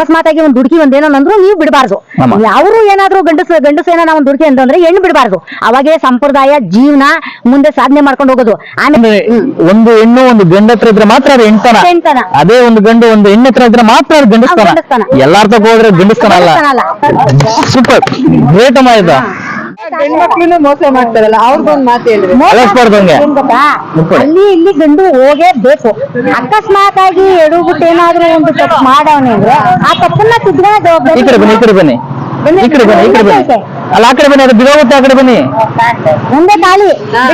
ಅಕಸ್ಮಾತ್ ಒಂದು ದುಡುಕಿ ಒಂದೇನೋ ಅಂದ್ರು ನೀವು ಬಿಡಬಾರ್ದು. ಯಾರು ಏನಾದ್ರು ಗಂಡಸ ಗಂಡಸ ಏನೋ ಒಂದ್ ದುಡುಕಿ ಅಂತಂದ್ರೆ ಹೆಣ್ಣು ಬಿಡಬಾರ್ದು. ಅವಾಗೇ ಸಂಪ್ರದಾಯ ಜೀವನ ಮುಂದೆ ಸಾಧನೆ ಮಾಡ್ಕೊಂಡು ಹೋಗೋದು. ಆಮೇಲೆ ಒಂದು ಹೆಣ್ಣು ಒಂದು ಗಂಡ ಹತ್ರ ಇದ್ರೆ ಮಾತ್ರ ಅದು ಹೆಣ್ತನ. ಅದೇ ಒಂದು ಗಂಡು ಒಂದು ಹೆಣ್ಣು ಹತ್ರ ಇದ್ರೆ ಮಾತ್ರ ಅದು ಗಂಡಸ್ತನ. ಗಂಡಸ್ತನ. ಹೋದ್ರೆ ಗಂಡಸ್ತಾನ ಅಲ್ಲ. ಅಲ್ಲ. ಸೂಪರ್. ಗ್ರೇಟ್ ಅಮ್ಮ ಮಕ್ಳನ್ನು ಮೋಸ ಮಾಡ್ತಾರಲ್ಲ ಅವ್ರಿಗೊಂದ್ ಮಾತು ಹೇಳ್ರಿ. ಕಳಿಸ್ಬಾರ್ದು ಹಂಗೆ ಏನ್ ಗೊತ್ತಾ? ಮುಟ್ಬೇಡಿ. ಅಲ್ಲಿ ಇಲ್ಲಿ ಗಂಡು ಹೋಗೇ ಬೇಕು ಅಕಸ್ಮಾತ್ ಆಗಿ ಎಡುಬಿಟ್ಟು ಏನಾದ್ರೂ ಒಂದು ತಪ್ಪು ಮಾಡವನೇ ಅಂದ್ರೆ ಆ ತಪ್ಪನ್ನ ಈ ಕಡೆ ಬನ್ನಿ ಈ ಕಡೆ ಬನ್ನಿ. ಈ ಕಡೆ ಬನ್ನಿ ಈ ಕಡೆ ಬನ್ನಿ. ಅಲ್ಲ ಆ ಕಡೆ ಬನ್ನಿ ಅದು ಬಿಡೋಗುತ್ತೆ ಆ ಕಡೆ ಬನ್ನಿ. ಒಂದೇ ತಾಳಿ. ಹಾ.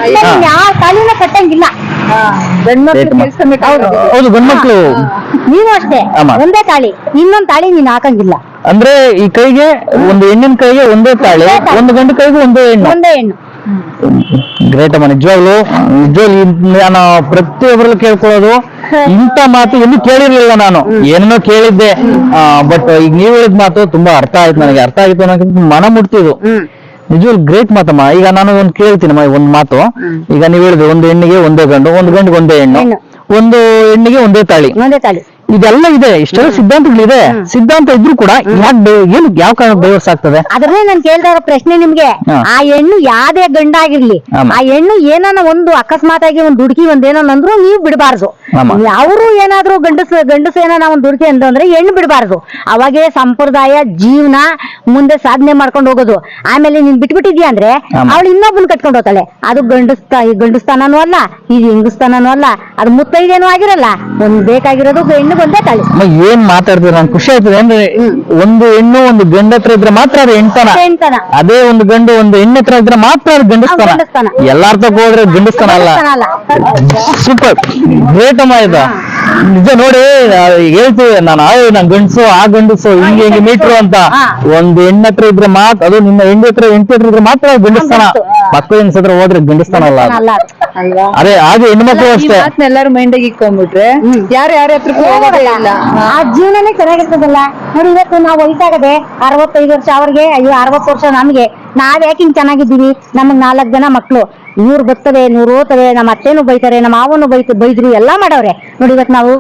ಯಾವ ತಾಳಿನ ಕಟ್ಟಂಗಿಲ್ಲ. ಗಂಡ್ ಮಕ್ಳು ಬೇಕಮ್ಮ. ಕೆಲ್ಸ ಹೌದು ಗಂಡ್ಮಕ್ಳು. ನೀನು ಅಷ್ಟೇ. ಆಮ. ಒಂದೇ ತಾಳಿ. ಇನ್ನೊಂದ್ ತಾಳಿ ನೀನ್ ಹಾಕಂಗಿಲ್ಲ. ಅಂದ್ರೆ ಈ ಕೈಗೆ ಒಂದು ಹೆಣ್ಣಿನ ಕೈಗೆ ಒಂದೇ ತಾಳಿ ಒಂದು ಗಂಡು ಕೈಗೆ ಒಂದೇ ಹೆಣ್ಣು. ಒಂದೇ ಹೆಣ್ಣು. ಗ್ರೇಟ್ ಅಮ್ಮ ನಿಜವಾಗ್ಲು ನಿಜವಾಗ್ಲು ನಾನು ಪ್ರತಿಯೊಬ್ಬರಲ್ಲೂ ಕೇಳ್ಕೊಳ್ಳೋದು. ಇಂಥ ಮಾತು ಎಲ್ಲೂ ಕೇಳಿರ್ಲಿಲ್ಲ ನಾನು. ಏನನ್ನೋ ಕೇಳಿದ್ದೆ. ಬಟ್ ಈಗ ನೀವು ಹೇಳಿದ ಮಾತು ತುಂಬಾ ಅರ್ಥ ಆಯ್ತು ನನಗೆ. ಅರ್ಥ ಆಯ್ತು ಅನ್ನೋಕ್ಕಿಂತ ಮನ ಮುಟ್ತಿದ್ದು. ನಿಜವಾಗ್ಲು ಗ್ರೇಟ್ ಮಾತಮ್ಮ. ಈಗ ನಾನು ಒಂದು ಕೇಳ್ತೀನಿ ಒಂದ್ ಮಾತು. ಈಗ ನೀವು ಹೇಳಿದ್ರೆ ಒಂದು ಹೆಣ್ಣಿಗೆ ಒಂದೇ ಗಂಡು ಒಂದು ಗಂಡಿಗೆ ಒಂದೇ ಹೆಣ್ಣು. ಒಂದು ಹೆಣ್ಣಿಗೆ ಒಂದೇ ತಾಳಿ. ಒಂದೇ ತಾಳಿ. ಇದೆಲ್ಲ ಇದೆ ಇಷ್ಟೆಲ್ಲ ಸಿದ್ಧಾಂತಗಳಿದೆ. ಸಿದ್ಧಾಂತ ಇದ್ರೂ ಕೂಡ ಯಾಕೆ ಏನು ಯಾವ ಕಾರಣ ಡೈವರ್ಸ್ ಆಗ್ತದೆ ಅದ್ರನ್ನೇ ನಾನು ಕೇಳ್ತಾ ಇರೋ ಪ್ರಶ್ನೆ ನಿಮ್ಗೆ. ಹಾ. ಆ ಹೆಣ್ಣು ಯಾವ್ದೇ ಗಂಡ ಆಗಿರ್ಲಿ ಆಮ. ಆ ಹೆಣ್ಣು ಏನಾನ ಒಂದು ಅಕಸ್ಮಾತ್ ಆಗಿ ಒಂದು ದುಡುಕಿ ಒಂದೇನೋ ಅಂದ್ರು ನೀವು ಬಿಡಬಾರ್ದು. ಆಮ. ಅವರು ಏನಾದ್ರೂ ಗಂಡಸ ಗಂಡಸ ಏನಾನ ಒಂದು ದುಡುಕಿ ಅಂತಂದ್ರೆ ಹೆಣ್ಣು ಬಿಡಬಾರ್ದು. ಅವಾಗೇ ಸಂಪ್ರದಾಯ ಜೀವನ ಮುಂದೆ ಸಾಧನೆ ಮಾಡ್ಕೊಂಡು ಹೋಗೋದು. ಆಮೇಲೆ ನೀನ್ ಬಿಟ್ಬಿಟ್ಟಿದ್ಯಾ ಅಂದ್ರೆ ಆಮ. ಅವಳು ಇನ್ನೊಬ್ಬನ್ ಕಟ್ಕೊಂಡು ಹೋಗ್ತಾಳೆ. ಅದು ಗಂಡಸ್ತ ಗಂಡಸ್ತಾನನೂ ಅಲ್ಲ ಇದು ಹೆಂಗಸ್ತಾನನೂ ಅಲ್ಲ. ಅದು ಮುತ್ತೈದೇನೂ ಆಗಿರಲ್ಲ. ಒಂದ್ ಬೇಕಾಗಿರೋದು ಹೆಣ್ಣು ತಾಳಿ. ಏನ್ ಮಾತಾಡ್ತೀರ? ನಂಗೆ ಖುಷಿ ಆಯ್ತದೆ ಅಂದ್ರೆ ಒಂದು ಹೆಣ್ಣು ಒಂದು ಗಂಡ ಹತ್ರ ಇದ್ರೆ ಮಾತ್ರ ಅದು ಹೆಣ್ತನ. ಹೆಣ್ತನ. ಅದೇ ಒಂದು ಗಂಡು ಒಂದು ಹೆಣ್ಣು ಹತ್ರ ಇದ್ರೆ ಮಾತ್ರ ಅದು ಗಂಡಸ್ತಾನ. ಗಂಡಸ್ತನ. ಎಲ್ಲಾರ ತಕ ಹೋದ್ರೆ ಗಂಡಸ್ತನ ಅಲ್ಲ. ಗಂಡಸ್ತಾನ ಅಲ್ಲ. ಸೂಪರ್. ಗ್ರೇಟ್ ಅಮ್ಮ ಇದು. ನಿಜ ನೋಡಿ ಹೇಳ್ತೀವಿ ನಾನು ಆ ನನ್ನ ಗಂಡಸು ಆ ಗಂಡಸು ಹಿಂಗೆ ಹಿಂಗೆ ಮೀಟ್ರು ಅಂತ. ಒಂದ್ ಒಂದು ಹೆಣ್ಣು ಹತ್ರ ಇದ್ರೆ ಮಾತ್ರ ಅದು ನಿನ್ನ ಹೆಣ್ಣು ಹತ್ರ ಹೆಂಡತಿ ಹತ್ರ ಇದ್ರೆ ಮಾತ್ರ ಗಂಡಸ್ತಾನ. ಗಂಡಸ್ತನ ಗಂಡಸ್ತು. ಮಕ್ಕಳು ಹೆಂಗಸತ್ರ ಹೋದ್ರೆ ಗಂಡಸ್ತಾನಲ್ಲ ಅಲ್ಲ ಅಲ್ವಾ? ಅದೇ ಹಾಗೆ ಹೆಣ್ಮಕ್ಳು ಮಕ್ಕಳು ಅಷ್ಟೇ. ಎಲ್ಲರೂ ಮೈಂಡಿಗೆ ಇಟ್ಕೊಂಡ್ಬಿಟ್ರೆ ಯಾರು ಯಾರ ಹತ್ರ ಹೋಗೋದೇ ಇಲ್ಲ. ಆ ಜೀವನನೇ ಚೆನ್ನಾಗಿರ್ತದಲ್ಲ. ನೋಡಿ ಇವತ್ತು ನಾವು ವಯಸ್ಸಾಗದೆ ಅರವತ್ತೈದು ವರ್ಷ ಅವ್ರಿಗೆ ಅಯ್ಯೋ ಅರವತ್ತು ವರ್ಷ ನಮ್ಗೆ. ನಾವ್ ಯಾಕೆ ಹಿಂಗ್ ಚೆನ್ನಾಗಿದ್ದೀವಿ? ನಮಗ್ ನಾಲ್ಕು ಜನ ಮಕ್ಳು. ನೂರ್ ಬರ್ತವೆ ನೂರು ಓದ್ತವೆ ನಮ್ಮ ಅತ್ತೆನು ಬೈತಾರೆ ನಮ್ಮ ಮಾವನು ಬೈತ ಬೈದ್ರು ಎಲ್ಲ ಮಾಡವ್ರೆ. ನೋಡಿ ಇವತ್ತು ನಾವು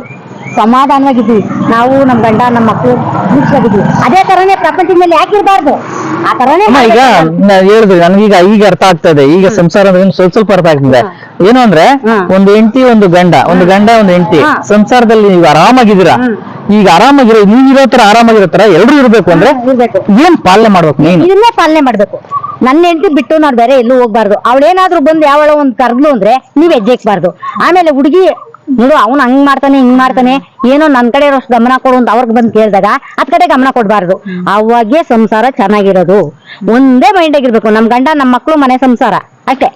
ಸಮಾಧಾನವಾಗಿದ್ದೀವಿ ನಾವು ನಮ್ಮ ಗಂಡ ನಮ್ಮ ಮಕ್ಕಳು ಖುಷಿಯಾಗಿದ್ದೀವಿ ಅದೇ ತರನೇ ಪ್ರಪಂಚದ ಮೇಲೆ ಯಾಕೆ ಇರಬಾರ್ದು? ಆ ತರನೇ ಈಗ ಹೇಳಿದ್ರಿ ನನಗೀಗ ಈಗ ಅರ್ಥ ಆಗ್ತದೆ. ಇದೆ ಈಗ ಸಂಸಾರ ಅಂದ್ರೆ ಸ್ವಲ್ಪ ಸ್ವಲ್ಪ ಅರ್ಥ ಆಗ್ತದೆ. ಏನು ಅಂದ್ರೆ. ಒಂದು ಹೆಂಡತಿ ಒಂದು ಗಂಡ ಒಂದು ಗಂಡ ಒಂದು ಹೆಂಡತಿ. ಸಂಸಾರದಲ್ಲಿ ನೀವು ಆರಾಮಾಗಿದ್ದೀರಾ? ಈಗ ಆರಾಮಾಗಿರೋ ನೀವ್ ಇರೋ ತರ ಆರಾಮಾಗಿರೋ ತರ ಎಲ್ರು ಇರ್ಬೇಕು ಅಂದ್ರೆ ಏನ್ ಪಾಲನೆ ಮಾಡ್ಬೇಕು ನೀನು ಇದನ್ನೇ ಪಾಲನೆ ಮಾಡ್ಬೇಕು. ನನ್ನ ಹೆಂಡತಿ ಬಿಟ್ಟು ನಾವು ಬೇರೆ ಎಲ್ಲೂ ಹೋಗ್ಬಾರ್ದು. ಅವಳೇನಾದ್ರೂ ಬಂದು ಯಾವಳ ಒಂದ್ ಕರ್ದ್ಲು ಅಂದ್ರೆ ನೀವ್ ಹೆಜ್ಜೆಕ್ಬಾರ್ದು. ಆಮೇಲೆ ಹುಡುಗಿ ನೋಡು ಅವ್ನು ಹಂಗ್ ಮಾಡ್ತಾನೆ ಹಿಂಗ್ ಮಾಡ್ತಾನೆ ಏನೋ ನನ್ ಕಡೆ ಇರೋಷ್ಟು ಗಮನ ಕೊಡು ಅಂತ ಅವ್ರಿಗೆ ಬಂದು ಕೇಳಿದಾಗ ಅದ್ ಕಡೆ ಗಮನ ಕೊಡ್ಬಾರ್ದು. ಅವಾಗೆ ಸಂಸಾರ ಚೆನ್ನಾಗಿರೋದು. ಒಂದೇ ಮೈಂಡ್ ಆಗಿರ್ಬೇಕು ನಮ್ ಗಂಡ ನಮ್ ಮಕ್ಳು ಮನೆ ಸಂಸಾರ. ಅಷ್ಟೇ.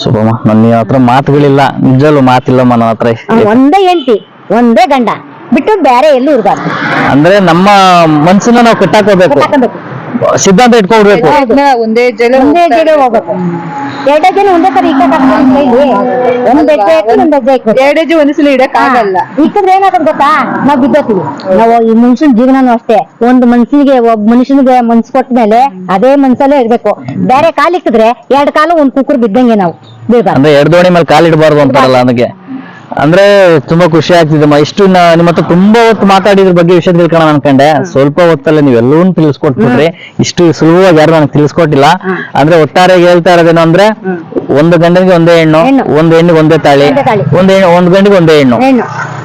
ಶುಭಮ್ಮ ನನ್ನ ಹತ್ರ ಮಾತುಗಳಿಲ್ಲ. ನಿಜಲ್ಲೂ ಮಾತಿಲ್ಲಮ್ಮ ನನ್ನ ಹತ್ರ ಒಂದೇ ಹೆಂಡತಿ ಒಂದೇ ಗಂಡ. ಬಿಟ್ಟು ಬೇರೆ ಎಲ್ಲೂ ಇರ್ಬಾರ್ದು. ಅಂದ್ರೆ ನಮ್ಮ ಮನ್ಸನ್ನ ನಾವು ಕಟ್ಟಾಕೋಬೇಕು. ಸಿದ್ಧಾಂತ ಇಟ್ಕೊಂಡ್ಬೇಕು ಒಂದೇ ಜಲ ಒಂದೇ ಹೆಜ್ಜೆಗೆ ಹೋಗ್ಬೇಕು. ಎರಡೇ ಒಂದೇ ತರ ಇಕ್ಕ ಒಂದ್ ಹೆಜ್ಜೆ ಹಾಕಿ ಒಂದ್ ಹೆಜ್ಜೆ ಇಕ್ಬೇಕು ಎರಡ್ ಹೆಜ್ಜೆ ಒಂದ್ಸಲ ಇಡಕ್ ಆಗಲ್ಲ. ಇಕ್ಕದ್ರೆ ಏನಾಗುತ್ತೆ ಗೊತ್ತಾ? ನಾವ್ ಬಿದ್ದೋತೀವಿ ನಾವು ಈ ಮನುಷ್ಯನ ಜೀವನನೂ ಅಷ್ಟೇ. ಒಂದು ಮನ್ಸಿಗೆ ಒಬ್ಬ ಮನುಷ್ಯನಿಗೆ ಮನ್ಸ್ ಕೊಟ್ಟ ಮೇಲೆ ಅದೇ ಮನ್ಸಲ್ಲೇ ಇರ್ಬೇಕು. ಬೇರೆ ಕಾಲ್ ಇಕ್ಕಿದ್ರೆ ಎರಡ್ ಕಾಲು ಒಂದ್ ಕುಕ್ಕರ್ ಬಿದ್ದಂಗೆ ನಾವು ಬೀಳ್ಬಾರ್ದು. ಅಂದ್ರೆ ಎರಡು ದೋಣಿ ಮೇಲೆ ಕಾಲಿಡಬಾರ್ದು ಅಂತಾರಲ್ಲ ಅದಕ್ಕೆ. ಅಂದ್ರೆ ತುಂಬಾ ಖುಷಿ ಆಗ್ತಿದೆ ಇಷ್ಟು ನಿಮ್ಮ ಹತ್ರ ತುಂಬಾ ಹೊತ್ತು ಮಾತಾಡಿದ್ರ ಬಗ್ಗೆ ವಿಷಯ ತಿಳ್ಕೊಳ್ಳೋಣ ಅನ್ಕೊಂಡೆ ಸ್ವಲ್ಪ ಹೊತ್ತಲ್ಲೇ ನೀವೆಲ್ಲವೂ ತಿಳಿಸ್ಕೊಟ್ಬಿಟ್ರಿ. ಇಷ್ಟು ಸುಲಭವಾಗಿ ಯಾರು ನನಗೆ ತಿಳಿಸ್ಕೊಟ್ಟಿಲ್ಲ. ಅಂದ್ರೆ ಒಟ್ಟಾರೆ ಹೇಳ್ತಾ ಇರೋದೇನು ಅಂದ್ರೆ ಒಂದು ಗಂಡನಿಗೆ ಒಂದೇ ಹೆಣ್ಣು ಒಂದ್ ಹೆಣ್ಣಿಗೆ ಒಂದೇ ತಾಳಿ ಒಂದೇ. ಒಂದ್ ಹೆಣ್ಣು ಒಂದ್ ಗಂಡಿಗೆ ಒಂದೇ ಹೆಣ್ಣು.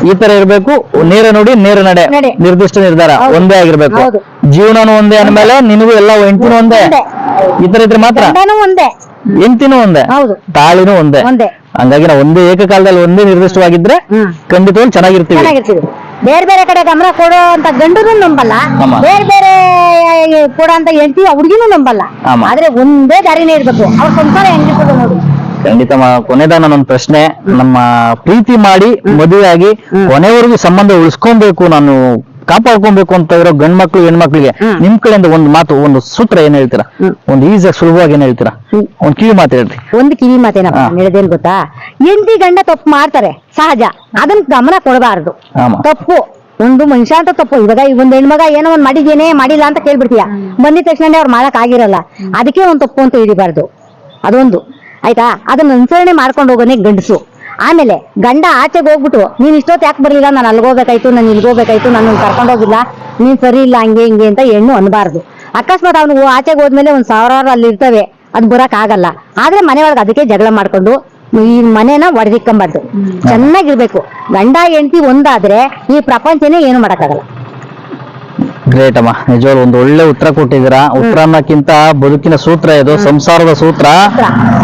ಈ ತರ ಇರ್ಬೇಕು. ನೇರ ನೋಡಿ ನೇರ ನಡೆ. ನಿರ್ದಿಷ್ಟ ನಿರ್ಧಾರ. ಒಂದೇ ಆಗಿರ್ಬೇಕು. ಜೀವನ ಜೀವನನು ಒಂದೇ ಅಂದ್ಮೇಲೆ ನಿನಗೂ ಎಲ್ಲ ಹೆಂಡತಿನೂ ಒಂದೇ. ಈ ತರ ಇದ್ರೆ ಮಾತ್ರ? ಒಂದೇ. ಹೆಂಡತಿನೂ ಒಂದೇ. ತಾಳಿನೂ ಒಂದೇ. ಹಂಗಾಗಿ ನಾವು ಒಂದೇ ಏಕಕಾಲದಲ್ಲಿ ಒಂದೇ ನಿರ್ದಿಷ್ಟವಾಗಿದ್ರೆ ಖಂಡಿತ ಖಂಡಿತವಾಗಿ ಚೆನ್ನಾಗಿರ್ತೀವಿ. ಚೆನ್ನಾಗಿರ್ತೀವಿ. ಬೇರೆ ಬೇರೆ ಕಡೆ ಗಮನ ಕೊಡೋ ಅಂತ ಗಂಡನು ನಂಬಲ್ಲ. ಆಮ. ಬೇರೆ ಬೇರೆ ಕೊಡೋ ಅಂತ ಹೆಂಡತಿ ಹುಡುಗಿನೂ ನಂಬಲ್ಲ. ಆಮ. ಆದ್ರೆ ಒಂದೇ ದಾರಿನೇ ಇರ್ಬೇಕು. ಅವ್ರ ಸಂಸಾರ ಹೆಂಗಿರ್ತದೆ ನೋಡಿ. ಖಂಡಿತ ಮ- ಕೊನೆದ ನನ್ನ ಪ್ರಶ್ನೆ ನಮ್ಮ ಪ್ರೀತಿ ಮಾಡಿ ಮದುವೆಯಾಗಿ ಕೊನೆವರೆಗೂ ಸಂಬಂಧ ಉಳಿಸ್ಕೊಬೇಕು ನಾನು ಕಾಪಾಡ್ಕೊಬೇಕು ಅಂತ ಇರೋ ಗಂಡ್ ಮಕ್ಳು ಹೆಣ್ಮಕ್ಳಿಗೆ. ನಿಮ್ ಕಡೆಯಿಂದ ಒಂದು ಮಾತು ಒಂದು ಸೂತ್ರ ಏನ್ ಹೇಳ್ತೀರಾ? ಒಂದ್ ಈಸಿಯಾಗಿ ಸುಲಭವಾಗಿ ಏನ್ ಹೇಳ್ತೀರಾ. ಒಂದ್ ಕಿವಿ ಮಾತು ಹೇಳ್ರಿ. ಒಂದು ಕಿವಿ ಮಾತೇನಪ್ಪ. ಹೇಳಿದೇನ್ ಗೊತ್ತಾ? ಹೆಂಡತಿ ಗಂಡ ತಪ್ಪು ಮಾಡ್ತಾರೆ ಸಹಜ. ಅದನ್ನ ಗಮನ ಕೊಡಬಾರದು. ಆಮ. ತಪ್ಪು. ಒಂದು ಮನುಷ್ಯ ಅಂತ ತಪ್ಪು. ಇವಾಗ ಈ ಒಂದ್ ಹೆಣ್ಮಗ ಏನೋ ಒಂದ್ ಮಾಡಿದೇನೆ ಮಾಡಿಲ್ಲ ಅಂತ ಕೇಳ್ಬಿಡ್ತೀಯ. ಬಂದಿದ ತಕ್ಷಣ ಅವ್ರು ಮಾಡಕ್ ಆಗಿರಲ್ಲ. ಅದಕ್ಕೆ ಒಂದ್ ತಪ್ಪು ಅಂತ ಹಿಡಿಬಾರ್ದು. ಅದೊಂದು. ಆಯ್ತಾ? ಅದನ್ನ ಅನುಸರಣೆ ಮಾಡ್ಕೊಂಡು ಹೋಗೋನೆ ಗಂಡಸು. ಆಮೇಲೆ ಗಂಡ ಆಚೆಗೆ ಹೋಗ್ಬಿಟ್ಟು ನೀನ್ ಇಷ್ಟೊತ್ತು ಯಾಕೆ ಬರಲಿಲ್ಲ? ನಾನು ಅಲ್ಗೋಬೇಕಾಯ್ತು ನಾನು ಇಲ್ಗೋಬೇಕಾಯ್ತು ನಾನು ಕರ್ಕೊಂಡೋಗಿಲ್ಲ ನೀನ್ ಸರಿ ಇಲ್ಲ ಹಂಗೆ ಹಿಂಗೆ ಅಂತ ಹೆಣ್ಣು ಅನ್ಬಾರ್ದು. ಅಕಸ್ಮಾತ್ ಅವನು ಆಚೆಗೆ ಹೋದ್ಮೇಲೆ ಒಂದ್ ಸಾವಿರಾರು ಅಲ್ಲಿ ಇರ್ತವೆ ಅದ್ ಬರಕ್ ಆಗಲ್ಲ. ಆದ್ರೆ ಮನೆ ಒಳಗೆ ಅದಕ್ಕೆ ಜಗಳ ಮಾಡ್ಕೊಂಡು ಈ ಮನೆನ ಒಡೆದಿಕ್ಕಂಬಾರ್ದು. ಚೆನ್ನಾಗಿರ್ಬೇಕು ಗಂಡ ಹೆಂಡತಿ ಒಂದಾದ್ರೆ ಈ ಪ್ರಪಂಚನೇ ಏನು ಮಾಡಕ್ಕಾಗಲ್ಲ. ಗ್ರೇಟ್ ಅಮ್ಮ. ನಿಜವಾಗ್ಲೂ ಒಂದು ಒಳ್ಳೆ ಉತ್ತರ ಕೊಟ್ಟಿದ್ದೀರಾ. ಉತ್ತರ ಅನ್ನಕ್ಕಿಂತ ಬದುಕಿನ ಸೂತ್ರ ಇದು ಸಂಸಾರದ ಸೂತ್ರ.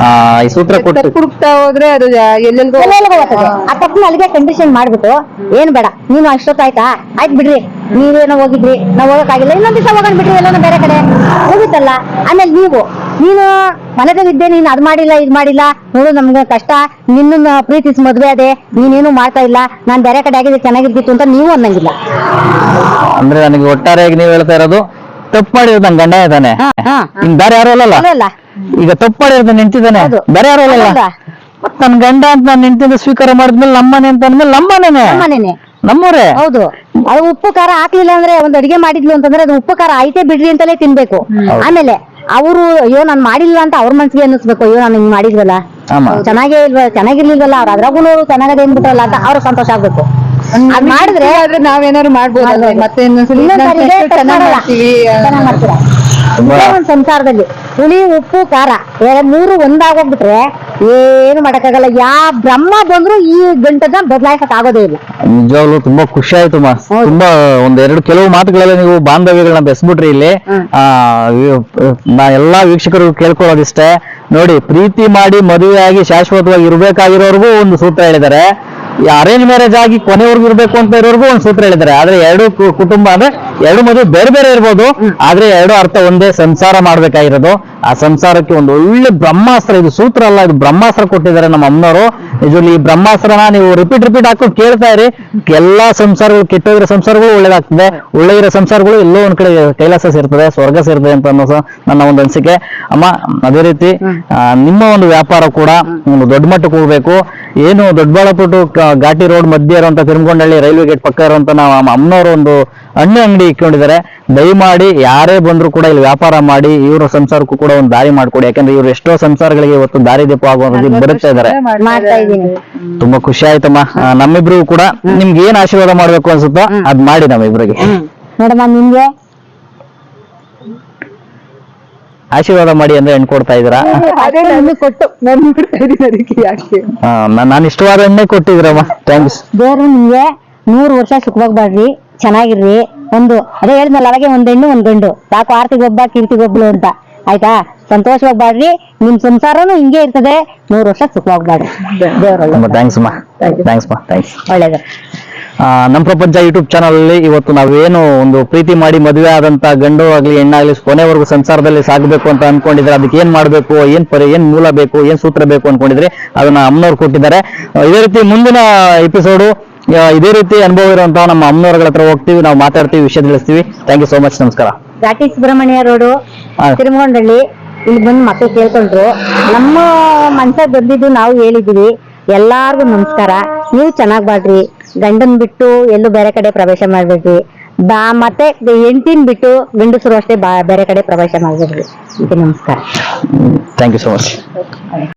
ಆ, ಈ ಸೂತ್ರ ಕೊಟ್ಟು ಹುಡುಕ್ತಾ ಹೋದ್ರೆ ಅದು ಯಾ- ಎಲ್ಲೆಲ್ಗೋ ಎಲ್ಲೆಲ್ಲಿಗೋ ಹೋಗ್ತದೆ. ಆ ತಪ್ಪನ ಅಲ್ಲಿಗೆ ಕಂಡೀಷನ್ ಮಾಡ್ಬಿಟ್ಟು ಏನ್ ಬೇಡ ನೀನು ಅಷ್ಟೊತ್ತಾಯ್ತಾ? ಆಯ್ತು ಬಿಡ್ರಿ. ನೀವೇನೋ ಹೋಗಿದ್ರಿ ನಾವು ಹೋಗಕ್ಕಾಗಿಲ್ಲ. ಇನ್ನೊಂದ್ ದಿವಸ ಹೋಗೋಣ ಬಿಟ್ರಿ ಏನೋ ಬೇರೆ ಕಡೆ. ಹೋಗುತ್ತಲ್ಲ? ಆಮೇಲೆ ನೀವು ನೀನು ಮನೆದಲ್ಲಿದ್ದೆ ನೀನು ಅದ್ ಮಾಡಿಲ್ಲ ಇದ್ ಮಾಡಿಲ್ಲ ನೋಡು ನಮ್ಗೆ ಕಷ್ಟ. ನಿನ್ನ ಪ್ರೀತಿಸ್ ಮದ್ವೆ ಅದೇ ನೀನೇನು ಮಾಡ್ತಾ ಇಲ್ಲ. ನಾನ್ ಬೇರೆ ಕಡೆ ಆಗಿದ್ರೆ ಚೆನ್ನಾಗಿರ್ತಿತ್ತು ಅಂತ ನೀವು ಅನ್ನಂಗಿಲ್ಲ. ಅಂದ್ರೆ ನನಗೆ ಒಟ್ಟಾರೆಯಾಗಿ ನೀವು ಹೇಳ್ತಾ ಇರೋದು ತಪ್ಪು ಮಾಡಿರೋದು ನನ್ ಗಂಡ ಇದ್ದಾನೆ. ಹಾ, ಹಾ. ಇನ್ ಬೇರೆ ಯಾರು ಅಲ್ಲಲ್ಲ? ಅಲ್ಲ ಈಗ ತಪ್ಪು ಮಾಡಿರೋದು ನಿಂತಿದ್ದಾನೆ ಹೌದು. ಬೇರೆ ಯಾರು ಅಲ್ಲಲ್ಲ. ಮತ್ ನನ್ ಗಂಡ ಅಂತ ನಾನು ನಿಂತಿಂದ ಸ್ವೀಕಾರ ಮಾಡಿದ್ಮೇಲೆ ನಮ್ಮನೆ ಅಂತ ಅಂದ್ಮೇಲೆ ನಮ್ಮನೇನೆ? ಮನೇನೆ ನಮ್ಮೂರೇ? ಹೌದು. ಅದು ಉಪ್ಪು ಖಾರ ಹಾಕ್ಲಿಲ್ಲ ಅಂದ್ರೆ ಒಂದ್ ಅಡಿಗೆ ಮಾಡಿದ್ಲು ಅಂತಂದ್ರೆ ಅದು ಉಪ್ಪು ಖಾರ ಐತೆ ಬಿಡ್ರಿ ಅಂತಲೇ ತಿನ್ಬೇಕು. ಆಮೇಲೆ ಅವರು ಅಯ್ಯೋ ನಾನ್ ಮಾಡಿಲ್ಲ ಅಂತ ಅವ್ರ ಮನ್ಸಿಗೆ ಅನ್ನಿಸ್ಬೇಕು. ಅಯ್ಯೋ ನಾನು ಹಿಂಗ್ ಮಾಡಿದ್ವಲ್ಲ? ಆಮ. ಚೆನ್ನಾಗೇ ಇಲ್ವ ಚೆನ್ನಾಗಿರ್ಲಿಲ್ವಲ್ಲ? ಅವ್ರ ಅದ್ರಾಗೂ ಚೆನ್ನಾಗದೆ ಅಂದ್ಬಿಟ್ರಲ್ಲ ಅಂತ ಅವ್ರ ಸಂತೋಷ ಆಗ್ಬೇಕು. ಅದ್ ಮಾಡಿದ್ರೆ ಆದ್ರೆ ನಾವೇನಾದ್ರು ಮಾಡ್ಬೋದು. ಮತ್ತೆ ಇನ್ನೊಂದ್ಸಲಿ ಇನ್ನೊಂದ್ಸರಿ ಇದೇ ಇನ್ನೊಂದ್ ಚೆನ್ನಾಗ್ ಮಾಡಲ್ಲ. ಮಾಡ್ತೀವಿ. ಚೆನ್ನಾಗ್ ಮಾಡ್ತೀರಾ? ತುಂಬಾ- ಇದೇ ಒಂದ್ ಸಂಸಾರದಲ್ಲಿ ಹುಳಿ ಉಪ್ಪು ಖಾರ ಎರಡ್ ಮೂರು ಒಂದಾಗೋಗ್ಬಿಟ್ರೆ ಏನು ಮಾಡಕ್ಕಾಗಲ್ಲ. ಯಾ ಬ್ರಹ್ಮ ಬಂದ್ರು ಈ ಗಂಟದ ಬದಲಾಯಿಸಕ್ ಆಗೋದೇ ಇಲ್ಲ. ನಿಜವಾಗ್ಲೂ ತುಂಬಾ ಖುಷಿ ಆಯ್ತು ಮಾ. ತುಂಬಾ ಒಂದ್ ಎರಡು ಕೆಲವು ಮಾತುಗಳೆಲ್ಲ ನೀವು ಬಾಂಧವ್ಯಗಳನ್ನ ಬೆಸ್ಬಿಟ್ರಿ ಇಲ್ಲಿ. ಆ ನಾ ಎಲ್ಲಾ ವೀಕ್ಷಕರು ಕೇಳ್ಕೊಳ್ಳೋದಿಷ್ಟೇ. ನೋಡಿ ಪ್ರೀತಿ ಮಾಡಿ ಮದುವೆಯಾಗಿ ಆಗಿ ಶಾಶ್ವತವಾಗಿ ಇರ್ಬೇಕಾಗಿರೋರ್ಗೂ ಒಂದು ಸೂತ್ರ ಹೇಳಿದ್ದಾರೆ. ಅರೇಂಜ್ ಮ್ಯಾರೇಜ್ ಆಗಿ ಕೊನೆವರೆಗೂ ಇರಬೇಕು ಅಂತ ಇರೋರ್ಗೂ ಒಂದು ಸೂತ್ರ ಹೇಳಿದ್ದಾರೆ. ಆದ್ರೆ ಎರಡು ಕುಟುಂಬ ಅಂದ್ರೆ ಎರಡು ಮದುವೆ ಬೇರೆ ಬೇರೆ ಇರ್ಬೋದು. ಆದ್ರೆ ಎರಡು ಅರ್ಥ ಒಂದೇ ಸಂಸಾರ ಮಾಡ್ಬೇಕಾಗಿರೋದು. ಆ ಸಂಸಾರಕ್ಕೆ ಒಂದು ಒಳ್ಳೆ ಬ್ರಹ್ಮಾಸ್ತ್ರ ಇದು ಸೂತ್ರ ಅಲ್ಲ ಇದು ಬ್ರಹ್ಮಾಸ್ತ್ರ ಕೊಟ್ಟಿದ್ದಾರೆ ನಮ್ಮ ಅಮ್ಮನವರು. ನಿಜವಾಗ್ಲೂ ಈ ಬ್ರಹ್ಮಾಸ್ತ್ರನ ನೀವು ರಿಪೀಟ್ ರಿಪೀಟ್ ಹಾಕೊಂಡು ಕೇಳ್ತಾ ಇರಿ. ಎಲ್ಲಾ ಸಂಸಾರಗಳು ಕೆಟ್ಟೋಗಿರೋ ಸಂಸಾರಗಳು ಒಳ್ಳೇದಾಗ್ತದೆ. ಒಳ್ಳೆ ಇರೋ ಸಂಸಾರಗಳು ಎಲ್ಲೋ ಒಂದ್ ಕಡೆ ಕೈಲಾಸ ಸೇರ್ತದೆ ಸ್ವರ್ಗ ಸೇರ್ತದೆ ಅಂತ ಅನ್ನೋ ನನ್ನ ಒಂದು ಅನಿಸಿಕೆ. ಅಮ್ಮ ಅದೇ ರೀತಿ ಆ, ನಿಮ್ಮ ಒಂದು ವ್ಯಾಪಾರ ಕೂಡ ಒಂದು ದೊಡ್ಡ ಮಟ್ಟಕ್ಕೆ ಹೋಗ್ಬೇಕು. ಏನು ದೊಡ್ಡಬಳ್ಳಾಪುರ ಘಾಟಿ ರೋಡ್ ಮಧ್ಯ ಇರುವಂತ ತಿರುಮಗೊಂಡಳ್ಳಿ ರೈಲ್ವೆ ಗೇಟ್ ಪಕ್ಕ ಇರುವಂತ ನಾವು ನಮ್ಮ ಅಮ್ಮನವರು ಒಂದು ಹಣ್ಣು ಅಂಗಡಿ ಇಟ್ಕೊಂಡಿದ್ದಾರೆ. ದಯಮಾಡಿ ಯಾರೇ ಬಂದ್ರು ಕೂಡ ಇಲ್ಲಿ ವ್ಯಾಪಾರ ಮಾಡಿ ಇವರ ಸಂಸಾರಕ್ಕೂ ಕೂಡ ಒಂದು ದಾರಿ ಮಾಡ್ಕೊಡಿ. ಯಾಕಂದ್ರೆ ಇವ್ರು ಎಷ್ಟೋ ಸಂಸಾರಗಳಿಗೆ ಇವತ್ತು ದಾರಿ ದೀಪ ಆಗುವಂತ ಬರುತ್ತಾ ಇದಾರೆ ತುಂಬಾ ಖುಷಿ ಆಯ್ತಮ್ಮ. ನಮ್ಮಿಬ್ರಿಗೂ ಕೂಡ ನಿಮ್ಗೆ ಏನ್ ಆಶೀರ್ವಾದ ಮಾಡ್ಬೇಕು ಅನ್ಸುತ್ತೋ ಅದ್ ಮಾಡಿ ನಮ್ಮಿಬ್ರಿಗೆ. ನೋಡಮ್ಮ ನಿಮ್ಗೆ? ಆಶೀರ್ವಾದ ಮಾಡಿ ಅಂದ್ರೆ ಹೆಣ್ಣು ಕೊಡ್ತಾ ಇದೀರಾ ಅದೇ ನಾನು ಇಷ್ಟವಾದ ಎಣ್ಣೆ ಕೊಟ್ಟಿದ್ರಮ್ಮ ಥ್ಯಾಂಕ್ಸ್ ದೇವ್ರು ನಿಮ್ಗೆ ನೂರು ವರ್ಷ ಸುಖವಾಗಿ ಬಾಳ್ರಿ. ಚೆನ್ನಾಗಿರ್ರಿ. ಒಂದು ಅದೇ ಹೇಳಿದ್ನಲ್ಲ ಅವಾಗೆ ಒಂದ್ ಹೆಣ್ಣು ಒಂದ್ ಗಂಡು. ಯಾಕೋ ಆರ್ತಿಗೊಬ್ಬ ಕೀರ್ತಿಗೊಬ್ಳು ಅಂತ. ಆಯ್ತಾ? ಸಂತೋಷವಾಗಿ ಬಾಡ್ರಿ ನಿಮ್ ಸಂಸಾರನು ಹಿಂಗೆ ಇರ್ತದೆ. ನೂರು ವರ್ಷ ಸುಖವಾಗಿ ಬಾಡ್ರಿ ಥ್ಯಾಂಕ್ಸ್ ಥ್ಯಾಂಕ್ಸ್ ಥ್ಯಾಂಕ್ಸ್ ಒಳ್ಳೇದು. ನಮ್ಮ ಪ್ರಪಂಚ ಯೂಟ್ಯೂಬ್ ಚಾನಲ್ ಅಲ್ಲಿ ಇವತ್ತು ನಾವೇನು ಒಂದು ಪ್ರೀತಿ ಮಾಡಿ ಮದುವೆ ಆದಂತ ಗಂಡು ಆಗ್ಲಿ ಹೆಣ್ಣಾಗ್ಲಿ ಕೊನೆವರೆಗೂ ಸಂಸಾರದಲ್ಲಿ ಸಾಗಬೇಕು ಅಂತ ಅನ್ಕೊಂಡಿದ್ರೆ ಅದಕ್ಕೆ ಏನ್ ಮಾಡ್ಬೇಕು ಏನ್ ಪರಿ ಏನ್ ಮೂಲ ಬೇಕು ಏನ್ ಸೂತ್ರ ಬೇಕು ಅನ್ಕೊಂಡಿದ್ರೆ ಅದನ್ನ ಅಮ್ಮನವ್ರು ಕೊಟ್ಟಿದ್ದಾರೆ. ಇದೇ ರೀತಿ ಮುಂದಿನ ಎಪಿಸೋಡು ಇದೇ ರೀತಿ ಅನುಭವ ಇರುವಂತಹ ನಮ್ಮ ಅಮ್ಮನವರ್ಗಳ ಹತ್ರ ಹೋಗ್ತೀವಿ ನಾವು ಮಾತಾಡ್ತೀವಿ ವಿಷಯ ತಿಳಿಸ್ತೀವಿ. ಥ್ಯಾಂಕ್ ಯು ಸೋ ಮಚ್ ನಮಸ್ಕಾರ. ಘಾಟಿ ಸುಬ್ರಹ್ಮಣ್ಯ ರೋಡು. ತಿರುಮಗೊಂಡಳ್ಳಿ ಇಲ್ಲಿ ಬಂದು ಮಕ್ಕಳು ಕೇಳ್ಕೊಂಡ್ರು. ನಮ್ಮ ಮನ್ಸ ಬಂದಿದ್ದು ನಾವು ಹೇಳಿದೀವಿ ಎಲ್ಲಾರ್ಗು ನಮಸ್ಕಾರ. ನೀವು ಚೆನ್ನಾಗ್ ಬಾಡ್ರಿ ಗಂಡನ್ ಬಿಟ್ಟು ಎಲ್ಲೂ ಬೇರೆ ಕಡೆ ಪ್ರವೇಶ ಮಾಡ್ಬೇಡ್ರಿ. ಬಾ ಮತ್ತೆ ಎಂಟಿನ್ ಬಿಟ್ಟು ಗಂಡಸರು ಅಷ್ಟೇ ಬಾ ಬೇರೆ ಕಡೆ ಪ್ರವೇಶ ಮಾಡ್ಬೇಡ್ರಿ. ನಮಸ್ಕಾರ. Thank you so much